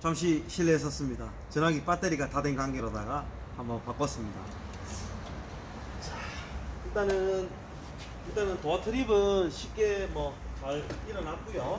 잠시 실내에 섰습니다. 전화기 배터리가 다 된 관계로다가 한번 바꿨습니다. 자, 일단은 일단은 도어 트립은 쉽게 뭐 잘 일어났고요.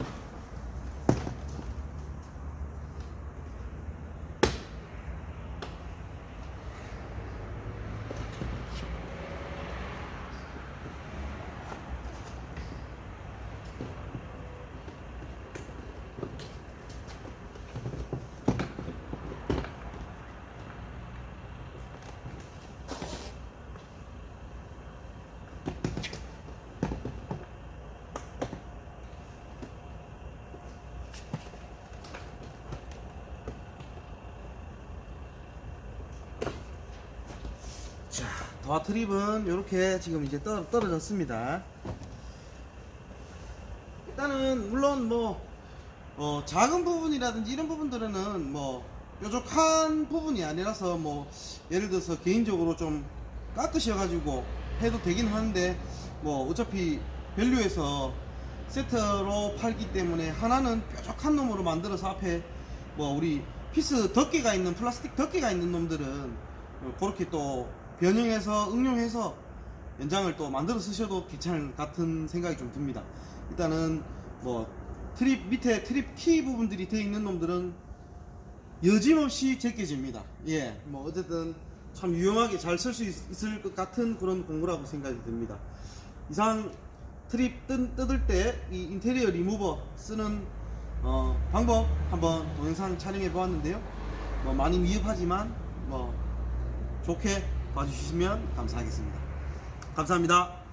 자, 도어 트립은 이렇게 지금 이제 떨, 떨어졌습니다. 일단은 물론 뭐 어, 작은 부분이라든지 이런 부분들은 뭐 뾰족한 부분이 아니라서 뭐 예를 들어서 개인적으로 좀 깎으셔 가지고 해도 되긴 하는데 뭐 어차피 밸류에서 세트로 팔기 때문에 하나는 뾰족한 놈으로 만들어서 앞에 뭐 우리 피스 덮개가 있는 플라스틱 덮개가 있는 놈들은 어, 그렇게 또 변형해서 응용해서 연장을 또 만들어 쓰셔도 괜찮을 것 같은 생각이 좀 듭니다. 일단은 뭐 트립 밑에 트립 키 부분들이 되어 있는 놈들은 여짐없이 제껴집니다. 예, 뭐 어쨌든 참 유용하게 잘 쓸 수 있을 것 같은 그런 공구라고 생각이 듭니다. 이상 트립 뜯, 뜯을 때 이 인테리어 리무버 쓰는 어, 방법 한번 동영상 촬영해 보았는데요. 뭐 많이 미흡하지만 뭐 좋게 봐주시면 감사하겠습니다. 감사합니다.